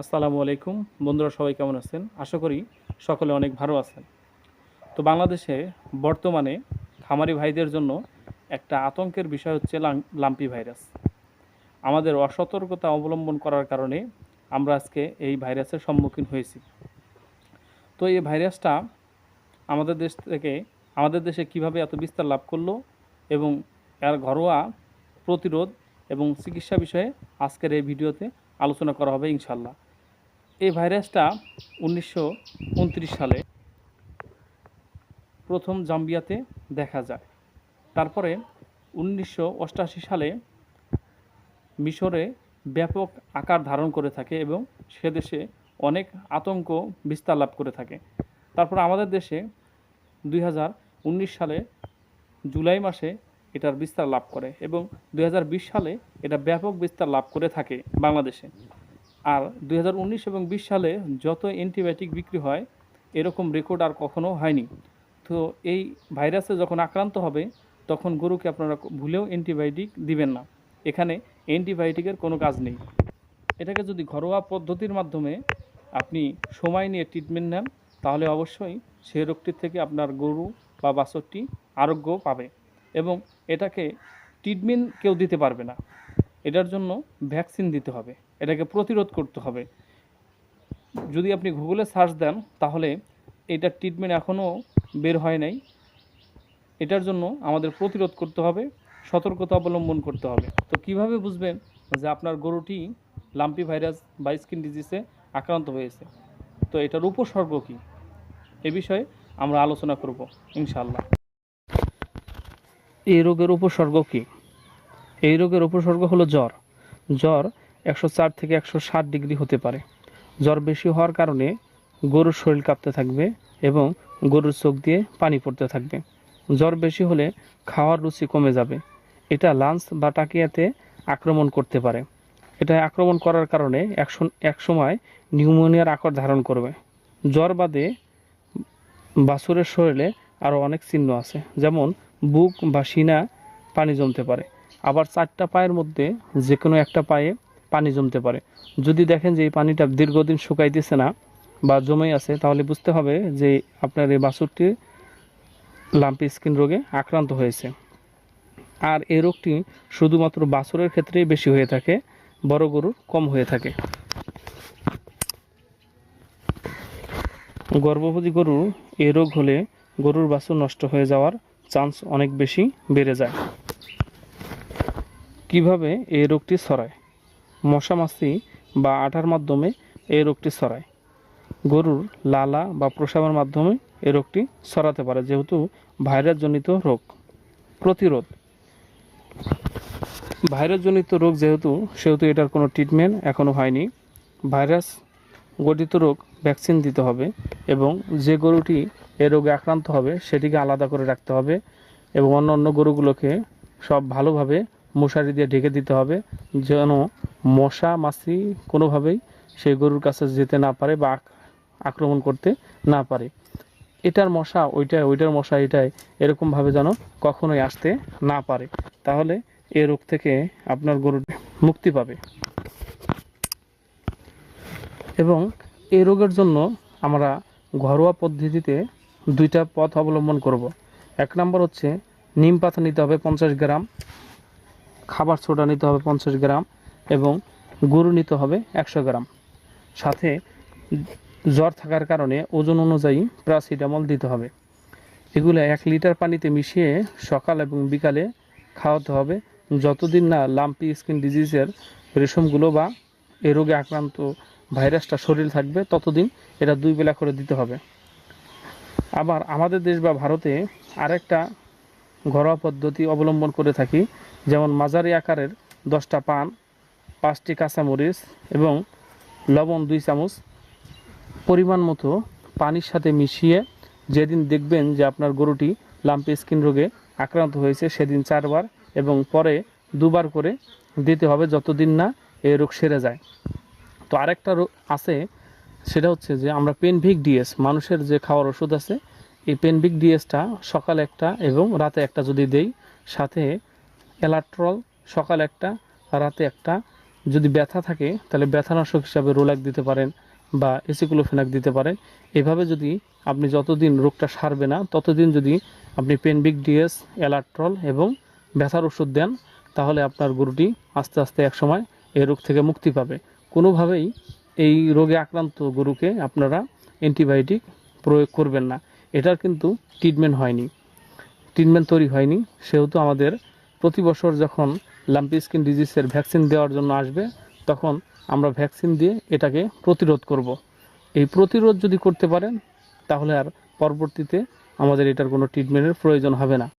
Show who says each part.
Speaker 1: আসসালামু আলাইকুম। বন্ধুরা সবাই কেমন আছেন? আশা করি সকলে অনেক ভালো আছেন। তো বাংলাদেশে বর্তমানে খামারি ভাইদের জন্য একটা আতঙ্কের বিষয় হচ্ছে লাম্পি ভাইরাস। আমাদের অসতর্কতা অবলম্বন করার কারণে আমরা আজকে এই ভাইরাসের সম্মুখীন হয়েছি। তো এই ভাইরাসটা আমাদের দেশ থেকে, আমাদের দেশে কীভাবে এত বিস্তার লাভ করল এবং এর ঘরোয়া প্রতিরোধ এবং চিকিৎসা বিষয়ে আজকের এই ভিডিওতে আলোচনা করা হবে ইনশাল্লাহ এই ভাইরাসটা উনিশশো উনত্রিশ সালে প্রথম জাম্বিয়াতে দেখা যায়। তারপরে উনিশশো সালে মিশরে ব্যাপক আকার ধারণ করে থাকে এবং সে দেশে অনেক আতঙ্ক বিস্তার লাভ করে থাকে। তারপর আমাদের দেশে দুই হাজার উনিশ সালে জুলাই মাসে এটার বিস্তার লাভ করে এবং দু হাজার বিশ সালে এটা ব্যাপক বিস্তার লাভ করে থাকে বাংলাদেশে। আর দু হাজার উনিশ এবং বিশ সালে যত অ্যান্টিবায়োটিক বিক্রি হয়, এরকম রেকর্ড আর কখনো হয়নি। তো এই ভাইরাসে যখন আক্রান্ত হবে, তখন গরুকে আপনারা ভুলেও অ্যান্টিবায়োটিক দিবেন না। এখানে অ্যান্টিবায়োটিকের কোনো কাজ নেই। এটাকে যদি ঘরোয়া পদ্ধতির মাধ্যমে আপনি সময় নিয়ে ট্রিটমেন্ট নেন, তাহলে অবশ্যই সেই রোগটির থেকে আপনার গরু বা বাছরটি আরোগ্য পাবে এবং এটাকে ট্রিটমেন্ট কেউ দিতে পারবে না। এটার জন্য ভ্যাকসিন দিতে হবে। এটাকে প্রতিরোধ করতে হবে। যদি আপনি গুগলে সার্চ দেন, তাহলে এটার ট্রিটমেন্ট এখনও বের হয় নাই। এটার জন্য আমাদের প্রতিরোধ করতে হবে, সতর্কতা অবলম্বন করতে হবে। তো কীভাবে বুঝবেন যে আপনার গরুটি লাম্পি ভাইরাস বা স্কিন ডিজিজে আক্রান্ত হয়েছে? তো এটার উপসর্গ কী? এ বিষয়ে আমরা আলোচনা করব ইনশাল্লাহ এই রোগের উপসর্গ কী? এই রোগের উপসর্গ হলো জ্বর। জ্বর একশো চার থেকে একশো ষাট ডিগ্রি হতে পারে। জ্বর বেশি হওয়ার কারণে গরুর শরীর কাঁপতে থাকবে এবং গরুর চোখ দিয়ে পানি পড়তে থাকবে। জ্বর বেশি হলে খাওয়ার রুচি কমে যাবে। এটা লাঞ্চ বা টাকিয়াতে আক্রমণ করতে পারে। এটা আক্রমণ করার কারণে একশো এক সময় নিউমোনিয়ার আকার ধারণ করবে। জ্বর বাদে বাছুরের শরীরে আরও অনেক চিহ্ন আছে, যেমন বুক বা সিনা পানি জমতে পারে। আবার চারটা পায়ের মধ্যে যে কোনো একটা পায়ে পানি জমতে পারে। যদি দেখেন যে এই পানিটা দীর্ঘদিন শুকাইতেছে না বা জমে আছে, তাহলে বুঝতে হবে যে আপনার এই বাছুরটি লাম্পি স্কিন রোগে আক্রান্ত হয়েছে। আর এই রোগটি শুধুমাত্র বাছুরের ক্ষেত্রেই বেশি হয়ে থাকে, বড় গরুর কম হয়ে থাকে। গর্ভবতী গরুর এই রোগ হলে গরুর বাছুর নষ্ট হয়ে যাওয়ার চান্স অনেক বেশি বেড়ে যায়। কীভাবে এই রোগটি ছড়ায়? মশা মাছি বা আঠার মাধ্যমে এই রোগটি ছড়ায়। গরুর লালা বা প্রসাবের মাধ্যমে এই রোগটি ছড়াতে পারে, যেহেতু ভাইরাসজনিত রোগ। প্রতিরোধ। ভাইরাসজনিত রোগ যেহেতু, সেহেতু এটার কোনো ট্রিটমেন্ট এখনও হয়নি। ভাইরাস গঠিত রোগ ভ্যাকসিন দিতে হবে এবং যে গরুটি এ রোগে আক্রান্ত হবে, সেটিকে আলাদা করে রাখতে হবে এবং অন্য অন্য গরুগুলোকে সব ভালোভাবে মশারি দিয়ে ঢেকে দিতে হবে যেন মশা মাছি কোনোভাবেই সেই গরুর কাছে যেতে না পারে বা আক্রমণ করতে না পারে। এটার মশা ওইটা ওইটার মশা এটাই, এরকমভাবে যেন কখনোই আসতে না পারে। তাহলে এ রোগ থেকে আপনার গরু মুক্তি পাবে। এবং এই রোগের জন্য আমরা ঘরোয়া পদ্ধতিতে দুইটা পথ অবলম্বন করব। এক নম্বর হচ্ছে নিম পাতা নিতে হবে পঞ্চাশ গ্রাম। খাবার সোডা নিতে হবে পঞ্চাশ গ্রাম এবং গরু নিতে হবে একশো গ্রাম। সাথে জ্বর থাকার কারণে ওজন অনুযায়ী প্যারাসিটামল দিতে হবে। এগুলো এক লিটার পানিতে মিশিয়ে সকাল এবং বিকালে খাওয়াতে হবে। যতদিন না লাম্পি স্কিন ডিজিজের রেশমগুলো বা এ রোগে আক্রান্ত ভাইরাসটা শরীর থাকবে, ততদিন এটা দুই বেলা করে দিতে হবে। আবার আমাদের দেশ বা ভারতে আরেকটা ঘরোয়া পদ্ধতি অবলম্বন করে থাকি, যেমন মাঝারি আকারের দশটা পান, পাঁচটি কাঁচামরিচ এবং লবণ দুই চামচ পরিমাণ মতো পানির সাথে মিশিয়ে যেদিন দেখবেন যে আপনার গরুটি লাম্পি স্কিন রোগে আক্রান্ত হয়েছে, সেদিন চারবার এবং পরে দুবার করে দিতে হবে যতদিন না এই রোগ সেরে যায়। তো আরেকটা রোগ আছে, সেটা হচ্ছে যে আমরা পেনভিক ডিএস মানুষের যে খাওয়ার ওষুধ আছে এই পেনভিক ডিএসটা সকালে একটা এবং রাতে একটা যদি দেই, সাথে এলাট্রল সকালে একটা, রাতে একটা। যদি ব্যথা থাকে, তাহলে ব্যথানাশক হিসাবে রোলাক দিতে পারেন বা এসিকুলোফেনাক দিতে পারেন। এভাবে যদি আপনি যতদিন রোগটা সারবে না, ততদিন যদি আপনি পেনবিক ডিএস অ্যালাট্রল এবং ব্যথার ওষুধ দেন, তাহলে আপনার গরুটি আস্তে আস্তে একসময় এই রোগ থেকে মুক্তি পাবে। কোনোভাবেই এই রোগে আক্রান্ত গরুকে আপনারা অ্যান্টিবায়োটিক প্রয়োগ করবেন না। এটার কিন্তু ট্রিটমেন্ট হয়নি। ট্রিটমেন্ট তৈরি হয়নি। সেহেতু আমাদের প্রতি বছর যখন লাম্পি স্কিন ডিজিজের ভ্যাকসিন দেওয়ার জন্য আসবে, তখন আমরা ভ্যাকসিন দিয়ে এটাকে প্রতিরোধ করব। এই প্রতিরোধ যদি করতে পারেন, তাহলে আর পরবর্তীতে আমাদের এটার কোনো ট্রিটমেন্টের প্রয়োজন হবে না।